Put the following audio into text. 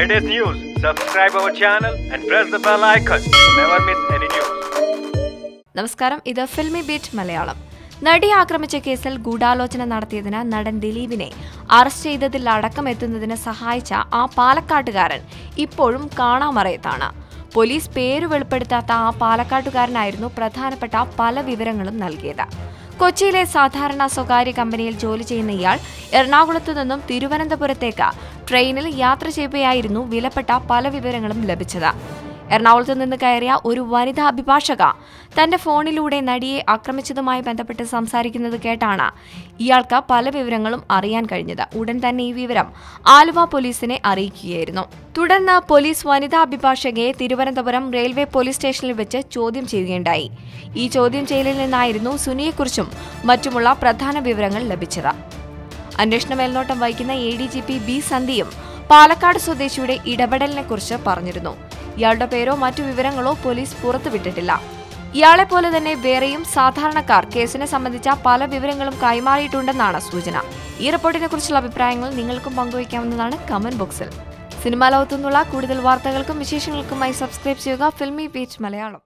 latest news, subscribe our channel and press the bell icon to never miss any news. നമസ്കാരം. ഇത് filmy beat Malayalam. നടി ആക്രമിച്ച കേസിൽ ഗൂഢാലോചന നടത്തിയതിന് നടൻ ദിലീപിനെ അറസ്റ്റ് ചെയ്തതിൽ അടക്കം എത്തുന്നതിന് സഹായിച്ച ആ പാലക്കാട്ടുകാരൻ ഇപ്പോഴും കാണാമറയത്താണ്. പോലീസ് പേര് വെളിപ്പെടുത്താത്ത ആ പാലക്കാട്ടുകാരനായിരുന്നു പ്രധാനപ്പെട്ട പല വിവരങ്ങളും നൽകിയത്. കൊച്ചിയിലെ സാധാരണ സ്വകാര്യ കമ്പനിയിൽ ജോലി ചെയ്യുന്ന ഇയാൾ എറണാകുളത്തു നിന്നും തിരുവനന്തപുരത്തേക്ക് ട്രെയിനിൽ യാത്ര ചെയ്യുകയായിരുന്നു വിലപ്പെട്ട പല വിവരങ്ങളും ലഭിച്ചത്. എറണാകുളത്ത് നിന്ന് കയറിയ ഒരു വനിതാ അഭിഭാഷക തന്റെ ഫോണിലൂടെ നടിയെ ആക്രമിച്ചതുമായി ബന്ധപ്പെട്ട് സംസാരിക്കുന്നത് കേട്ടാണ് ഇയാൾക്ക് പല വിവരങ്ങളും അറിയാൻ കഴിഞ്ഞത്. ഉടൻ തന്നെ ഈ വിവരം ആലുവ പോലീസിനെ അറിയിക്കുകയായിരുന്നു. തുടർന്ന് പോലീസ് വനിതാ അഭിഭാഷകയെ തിരുവനന്തപുരം റെയിൽവേ പോലീസ് സ്റ്റേഷനിൽ വെച്ച് ചോദ്യം ചെയ്യുകയുണ്ടായി. ഈ ചോദ്യം ചെയ്യലിൽ നിന്നായിരുന്നു സുനിയെക്കുറിച്ചും മറ്റുമുള്ള പ്രധാന വിവരങ്ങൾ ലഭിച്ചത്. അന്വേഷണ മേൽനോട്ടം വഹിക്കുന്ന A D G P B സന്ധിയും Palakkad സ്വദേശിയുടെ ഇടപെടലിനെക്കുറിച്ച് പറഞ്ഞിരുന്നു. ഇയാളുടെ പേരോ മറ്റു വിവരങ്ങളോ പോലീസ് പുറത്തുവിട്ടിട്ടില്ല. ഇയാളെ പോലെ തന്നെ വേറെയും സാധാരണക്കാർ കേസിനെ സംബന്ധിച്ച പല വിവരങ്ങളും കൈമാറിയിട്ടുണ്ടെന്നാണ് സൂചന. ഈ റിപ്പോർട്ടിനെ കുറിച്ചുള്ള അഭിപ്രായങ്ങൾ നിങ്ങൾക്കും പങ്കുവയ്ക്കാവുന്നതാണ് കമന്റ് ബോക്സിൽ. സിനിമാ ലോകത്തു നിന്നുള്ള കൂടുതൽ വാർത്തകൾക്കും വിശേഷങ്ങൾക്കുമായി സബ്സ്ക്രൈബ് ചെയ്യുക ഫിൽമി പേജ് മലയാളം.